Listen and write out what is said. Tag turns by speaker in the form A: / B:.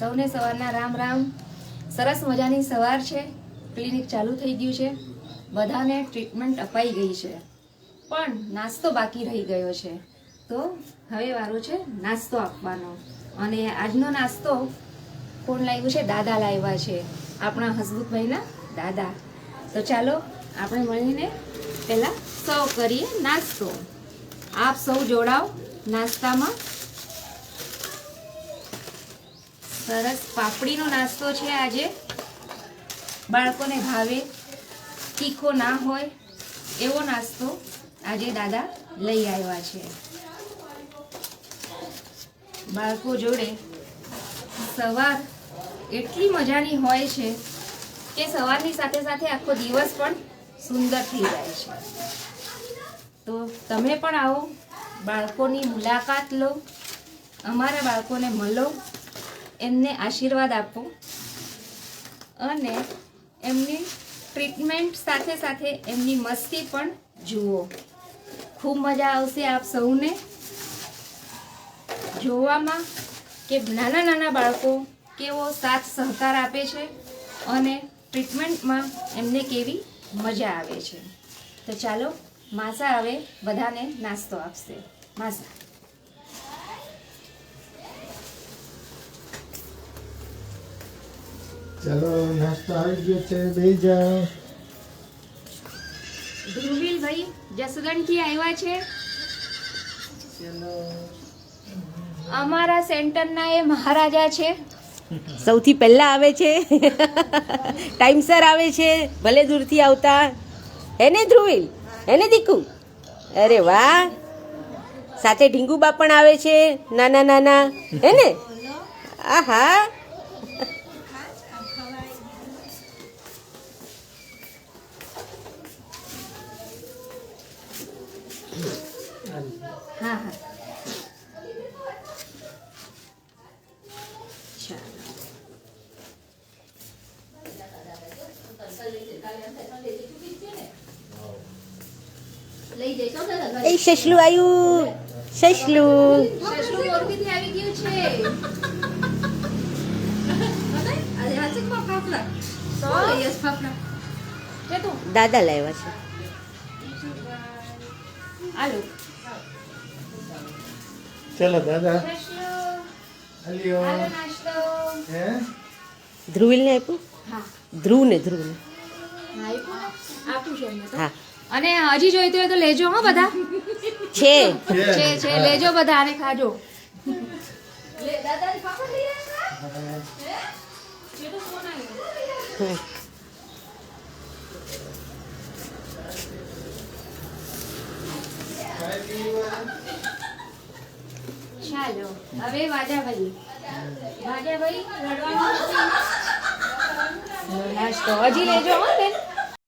A: સૌને સવારના રામ રામ. સરસ મજાની સવાર છે. ક્લિનિક ચાલુ થઈ ગયું છે. બધાને ટ્રીટમેન્ટ અપાઈ ગઈ છે. પણ નાસ્તો બાકી રહી ગયો છે. તો હવે વારો છે નાસ્તો આપવાનો. અને આજનો નાસ્તો કોણ લાવ્યું છે? દાદા લાવ્યા છે. આપણા હસબુકભાઈના દાદા. તો ચાલો આપણે મળીને પહેલાં સર્વ કરીએ નાસ્તો. આપ સૌ જોડાઓ નાસ્તામાં. સરસ પાપડીનો નાસ્તો છે આજે. બાળકોને ભાવે, તીખો ના હોય એવો નાસ્તો આજે દાદા લઈ આવ્યા છે. બાળકો જોડે સવાર એટલી મજાની હોય છે કે સવારની સાથે સાથે આખો દિવસ પણ સુંદર થઈ જાય છે. તો તમે પણ આવો, બાળકોની મુલાકાત લો, અમારા બાળકોને મળો. એમને આશીર્વાદ આપો. અને એમની ટ્રીટમેન્ટ સાથે સાથે એમની મસ્તી પણ જુઓ. ખૂબ મજા આવશે આપ સૌને. જોવામાં કે નાના નાના બાળકો કેવો સાથ સહકાર આપે છે અને ટ્રીટમેન્ટમાં એમને કેવી મજા આવે છે. તો ચાલો, માસા હવે બધાને નાસ્તો આપશે. માસા.
B: ચાલો નાસ્તો આવી ગયો છે બે જાઓ
A: ધ્રુવીલભાઈ જસદણથી આવ્યા છે?
B: ચાલો
A: અમારા સેન્ટરના એ મહારાજા છે.
C: સૌથી પહેલા આવે છે. ટાઈમસર આવે છે. ભલે દૂરથી આવતા. એને ધ્રુવીલ? એને દીકુ? અરે વાહ! સાથે ઢીંગુબા પણ આવે છે. નાના નાના. હે ને? આહા!
A: હા હા. ચાલો. લઈ જઈશો દાદા
C: એ શશલું આવ્યું શશલું
A: શેષનું મોરબીથી આવી આલુ.
B: ચલો દાદા. હાલ્યો
A: આલુ નાસ્તો.
B: હે?
C: ધ્રુવીલને આપ્યું?
A: હા.
C: ધ્રુવને ધ્રુવને.
A: હા, છે અને હજી જોઈતું હોય તો લેજો હો બધા.
C: છે.
A: છે છે લેજો બધા અને ખાજો. લે દાદા પાપડ લઈ આવ્યા. હે? જે તો ફોન આવ્યો.
C: હમ.
A: ચાલો હવે વાજાભાઈ વાજાભાઈ રડવાનું હજી લેજો હો બેન.